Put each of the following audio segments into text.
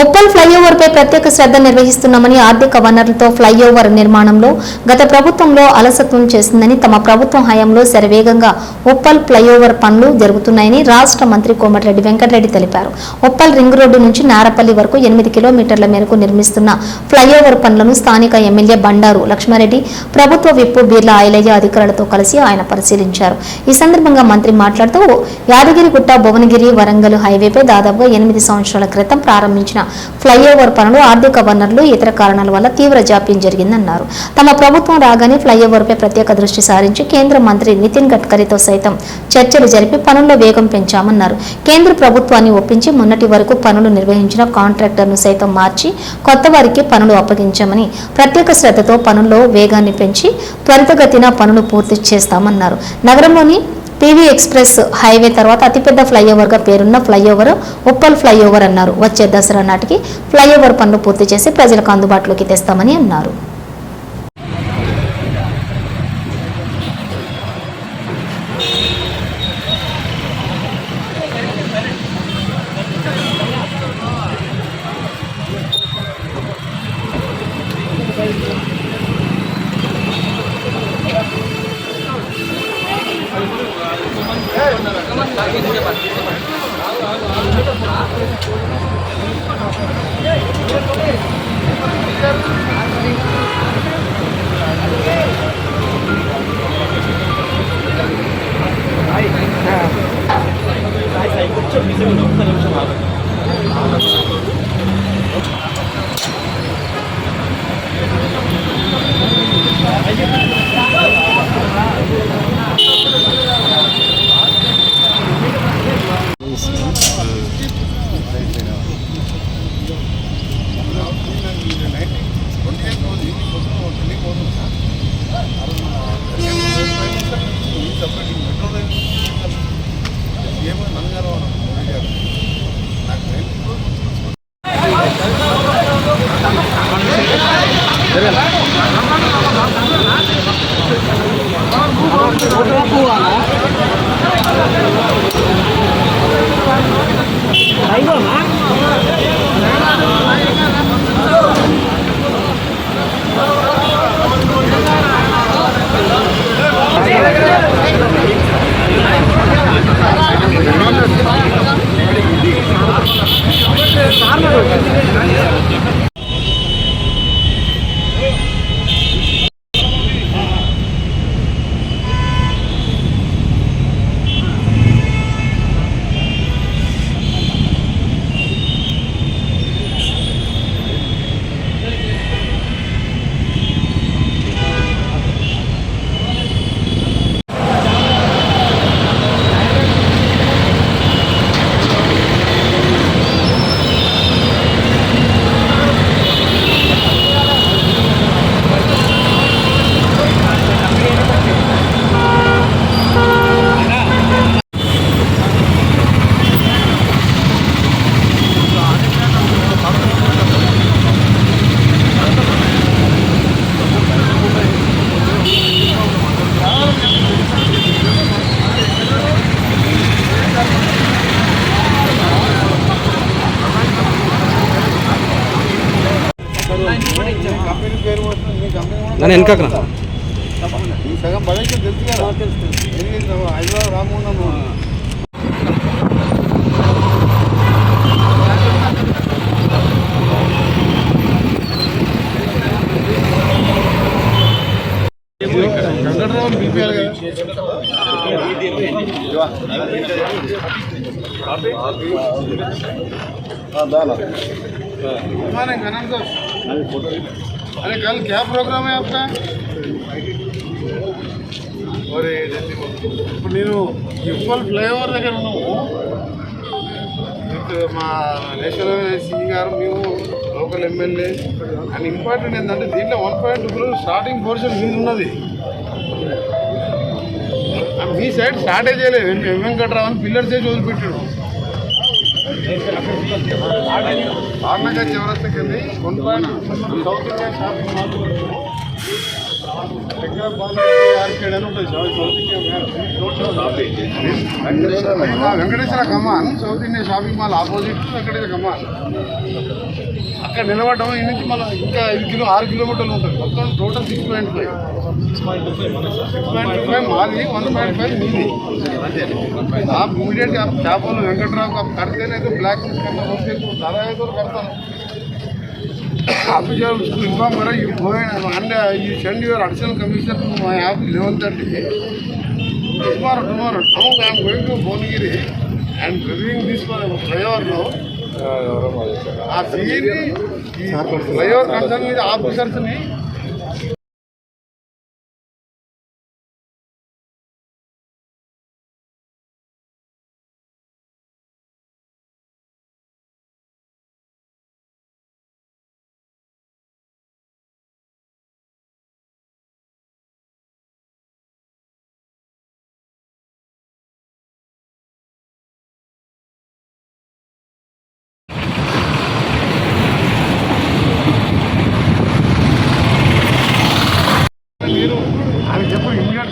Uppal flyover పై ప్రత్యేక శ్రద్ధ నిర్వహిస్తున్నామని ఆర్థిక వనరులతో ఫ్లైఓవర్ నిర్మాణంలో గత ప్రభుత్వంలో అలసత్వం చేసిందని తమ ప్రభుత్వం హయాంలో శరవేగంగా ఉప్పల్ ఫ్లైఓవర్ పనులు జరుగుతున్నాయని రాష్ట్ర మంత్రి కోమటిరెడ్డి వెంకటరెడ్డి తెలిపారు. ఉప్పల్ రింగ్ రోడ్డు నుంచి నారపల్లి వరకు ఎనిమిది కిలోమీటర్ల మేరకు నిర్మిస్తున్న ఫ్లైఓవర్ పనులను స్థానిక ఎమ్మెల్యే బండారు లక్ష్మారెడ్డి ప్రభుత్వ విప్పు బీర్ల ఆయలయ్య అధికారులతో కలిసి ఆయన పరిశీలించారు. ఈ సందర్భంగా మంత్రి మాట్లాడుతూ యాదగిరిగుట్ట భువనగిరి వరంగల్ హైవేపై దాదాపుగా ఎనిమిది సంవత్సరాల క్రితం ప్రారంభించిన ఫ్లైఓవర్ పనులు ఆర్థిక వనరులు ఇతర కారణాల వల్ల తీవ్ర జాప్యం జరిగిందన్నారు. తమ ప్రభుత్వం రాగానే ఫ్లైఓవర్పై ప్రత్యేక దృష్టి సారించి కేంద్ర మంత్రి నితిన్ గడ్కరీతో సైతం చర్చలు జరిపి పనుల్లో వేగం పెంచామన్నారు. కేంద్ర ప్రభుత్వాన్ని ఒప్పించి మొన్నటి వరకు పనులు నిర్వహించిన కాంట్రాక్టర్ను సైతం మార్చి కొత్త వారికి పనులు అప్పగించామని ప్రత్యేక శ్రద్ధతో పనుల్లో వేగాన్ని పెంచి త్వరితగతిన పనులు పూర్తి చేస్తామన్నారు. నగరంలోని పీవీ ఎక్స్ప్రెస్ హైవే తర్వాత అతిపెద్ద ఫ్లైఓవర్గా పేరున్న ఫ్లైఓవర్ ఉప్పల్ ఫ్లైఓవర్ అన్నారు. వచ్చే దసరా నాటికి ఫ్లైఓవర్ పనులు పూర్తి చేసి ప్రజలకు అందుబాటులోకి తెస్తామని అన్నారు. দেবেন అని రా. ఈ సగం పదైతే తెలుసు కదా ఎన్ని హైదరాబాద్ రామున్నాము బీపీఆర్ हमारे घनन को अरे कल क्या प्रोग्राम है आपका ఒరే ఇప్పుడు నేను ఉప్పల్ ఫ్లైఓవర్ దగ్గర ఉన్నాము విత్ మా నేషనల్ సిఈ గారు మేము లోకల్ ఎమ్మెల్యే అండ్ ఇంపార్టెంట్ ఏంటంటే దీంట్లో one point two starting portion మీద ఉన్నది అండ్ మీ సైడ్ స్టార్టే చేయలేదు ఎం ఎం వెంకట్రావు అని పిల్లర్స్ చేసి వదిలిపెట్టాడు ఆర్నగర్ చౌరస్తకి వెళ్ళి one point south India shopping mall Venkateswara Kaman South India shopping mall opposite Venkateswara Kaman అక్కడ నిలబడడం ఈ నుంచి మళ్ళీ ఇంకా ఐదు కిలో ఆరు కిలోమీటర్లు ఉంటుంది మొత్తం total six point five six point five మాది వన్ పాయింట్ ఫైవ్ మీది आप इमीडिएट आप क्या बोलो वेंकटराव को आप करते नहीं तो ब्लैक लिस्ट करना बोलते तो दादा है तो करता ಆಫೀಸರ್ಸ್ ಇನ್ಫಾರ್ಮ್ ಈ ಹೋಗೋಣ and you send your additional commissioner to my office eleven thirty tomorrow, tomorrow, now I am going to Bonagiri and reviewing this for flyover now. ఆ సీఎని ఫ్లైఓవర్ కన్సర్న్ మీద ఆఫీసర్స్ని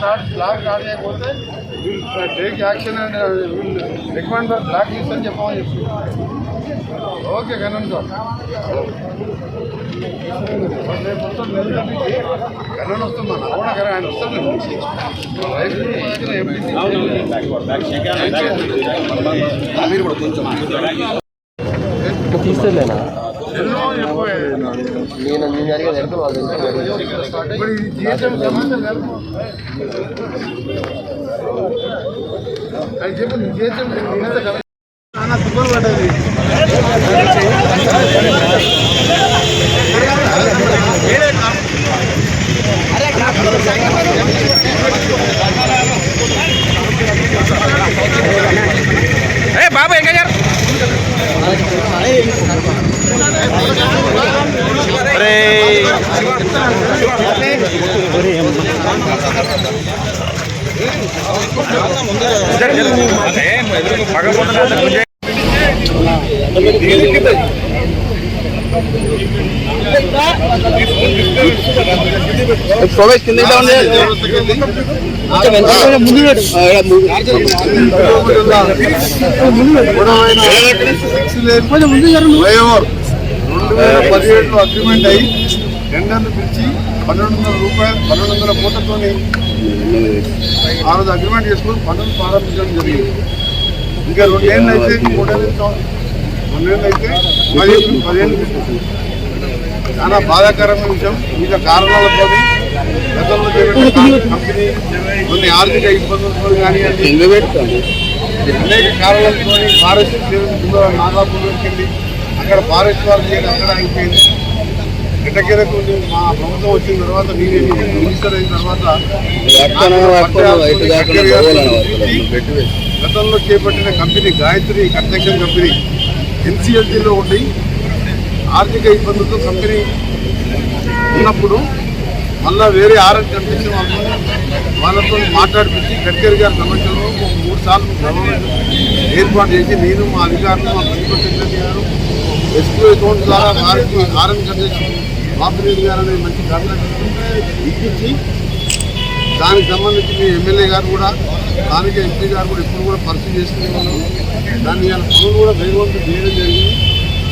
స్టార్ట్ బ్లాక్ స్టార్ట్ చేయకపోతే take action and recommend for blacklist అని చెప్పమని చెప్పి. Okay Kannan sir రేపు వస్తాను కనన్ వస్తున్నా నా కూడా కదా ఆయన వస్తాను తీస్తలేనా ఎన్నో చెప్పబోయే నేను నేను అడిగేది ఎంత వాళ్ళు ఇప్పుడు ఇది జీఎస్ఎం సంబంధం కాదు అది చెప్పు నీ జీఎస్ఎం నేనంత కదా నాన్న తుప్పలు పడ్డది బాబు ఇంకా గారు ప్రవేశ్ కింద ఫ్లైఓవర్ రెండు వేల పదిహేడులో అగ్రిమెంట్ అయ్యి టెండర్లు పిలిచి పన్నెండు వందల రూపాయలు పన్నెండు వందల కోట్లతోని ఆ రోజు అగ్రిమెంట్ చేసుకొని పనులు ప్రారంభించడం జరిగింది. ఇంకా రెండేళ్ళు అయితే మూడేళ్ళు రెండేళ్ళు అయితే పదిహేను పదిహేను చాలా బాధాకరమైన విషయం. వివిధ కారణాలతో గతంలో కంపెనీ కొన్ని ఆర్థిక ఇబ్బందులతో కానివ్వండి అనేక కారణాలతో ఫారెస్ట్ నాగాపూర్ వెళ్ళి అక్కడ ఫారెస్ట్ వాళ్ళు అక్కడ అయిపోయింది. మా ప్రభుత్వం వచ్చిన తర్వాత నేనే మినిస్టర్ అయిన తర్వాత గతంలో చేపట్టిన కంపెనీ గాయత్రి కన్స్ట్రక్షన్ కంపెనీ ఎన్సిఎల్టీలో ఉండి ఆర్థిక ఇబ్బందులతో కంపెనీ ఉన్నప్పుడు మళ్ళా వేరే ఆర్ఎన్ కన్స్ట్రక్షన్ వాళ్ళతో వాళ్ళతో మాట్లాడిపించి గడ్కరీ గారి సమక్షంలో ఒక మూడు సార్లు సమావేశం ఏర్పాటు చేసి నేను మా అధికారులు మా సెక్రటరీ గారు ఎస్క్యూ అకౌంట్ ద్వారా వారికి ఆర్ఎన్ కన్స్ట్రక్షన్ బాపిరెడ్డి గారు అనే మంచి కాంట్రాక్ట్ ఇప్పించి దానికి సంబంధించి మీ ఎమ్మెల్యే గారు కూడా స్థానిక ఎంపీ గారు కూడా ఎప్పుడు కూడా పరిస్థితి చేస్తూనే దాన్ని ఇవాళ పనులు కూడా వేగవంతం చేయడం జరిగింది.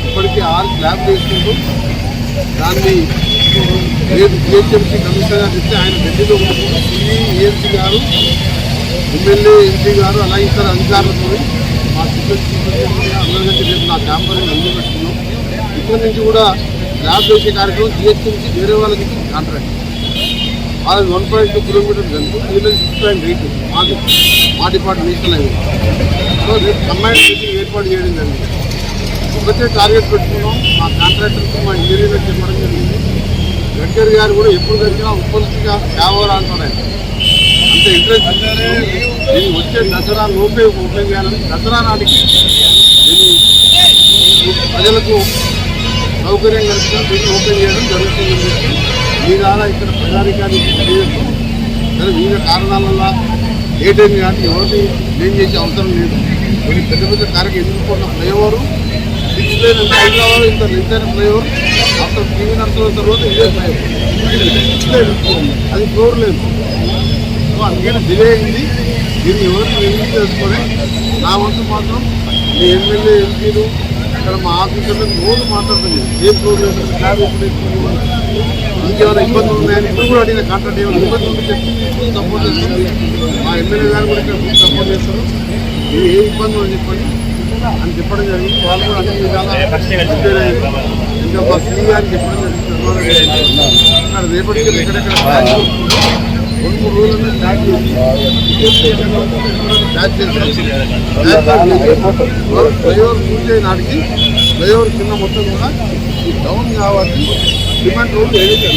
ఇప్పటికీ ఆరు స్లాబ్ చేసుకుంటూ దాన్ని రేపు జిహెచ్ఎంసీ కమిషనర్ గారు చెప్తే ఆయన ఢిల్లీలో ఉంటుంది సిఈ ఏఎంసీ గారు ఎమ్మెల్యే ఎంపీ గారు అలాగే ఇతర అధికారులతో మా సిబ్బంది అందరికంటే రేపు నా క్యాంపర్ అందజేస్తున్నాం ఇప్పటి నుంచి కూడా ల్యాబ్ వేసే కార్యక్రమం జిహెచ్ఎంసీ వేరే వాళ్ళకి కాంట్రాక్ట్ వాళ్ళది వన్ పాయింట్ టూ కిలోమీటర్స్ కనుక వీళ్ళది సిక్స్ పాయింట్ ఎయిట్ మాది మా డిపార్ట్మెంట్ నేషనల్ హైవే సో రేపు కంబైన్ మీటింగ్ ఏర్పాటు చేయడం జరిగింది. ఒకటే టార్గెట్ పెట్టుకున్నాం. మా కాంట్రాక్టర్కి మా ఇంజనీర్లకు చెప్పడం జరిగింది. గడ్కరీ గారు కూడా ఎప్పుడు జరిగినా ఉప్పల్సిగా సేవరా అంటున్నారు అంత ఇంట్రెస్ట్ దీన్ని వచ్చే దసరా లోపే ఓపెన్ చేయాలని దసరా నాటికి ప్రజలకు సౌకర్యం కలిసి దీన్ని ఓపెన్ చేయడం జరుగుతుందని చెప్పి మీ ద్వారా ఇక్కడ ప్రజాధికారి తెలియజేస్తాం సరే వివిధ కారణాల వల్ల లేట్ అయింది కానీ ఎవరిని ఏం చేసే అవసరం లేదు. కొన్ని పెద్ద పెద్ద కార్యక్రమం ఎదుర్కొన్న ఫ్లైఓవర్ సిక్స్ లేన్ అంటే హైదరాబాద్ ఇంత రిటైన్ ఫ్లైఓవర్ ఆఫ్టర్ టీవీ నడుస్తున్న తర్వాత ఇదే ఫ్లైఓవర్. అది ఫ్లోర్ లేదు సో అందుకని డిలే అయింది. దీన్ని ఎవరిని రిలీజ్ చేసుకొని నా వంతు మాత్రం మీ ఎమ్మెల్యే ఎంపీలు ఇక్కడ మా ఆఫీసర్లకు రోజు మాట్లాడుతుంది. ఏ లేదు క్యాబ్ ఎప్పుడు ఇంకేమైనా ఇబ్బందులు ఉన్నాయని ఇప్పుడు కూడా అడిగిన కాంట్రాక్ట్ ఏమైనా ఇబ్బంది ఉంటే ఫుల్ సపోర్ట్ చేస్తుంది మా ఎమ్మెల్యే గారు కూడా ఇక్కడ ఫుల్ సపోర్ట్ చేస్తారు. ఇది ఏ ఇబ్బంది అని చెప్పండి. అని చెప్పడం జరిగింది. వాళ్ళు కూడా అన్ని విధాలా ఇంకా మా సీ గారికి చెప్పడం జరిగింది. ఇక్కడ రేపటికి ఎక్కడెక్కడ రెండు రోజులు ట్యాక్స్ ట్యాక్స్ ఫ్లైఓవర్ పూర్తి నాటికి ఫ్లైఓవర్ కింద మొత్తం కూడా డౌన్ కావాలి సిమెంట్ రోడ్లు ఏదైతే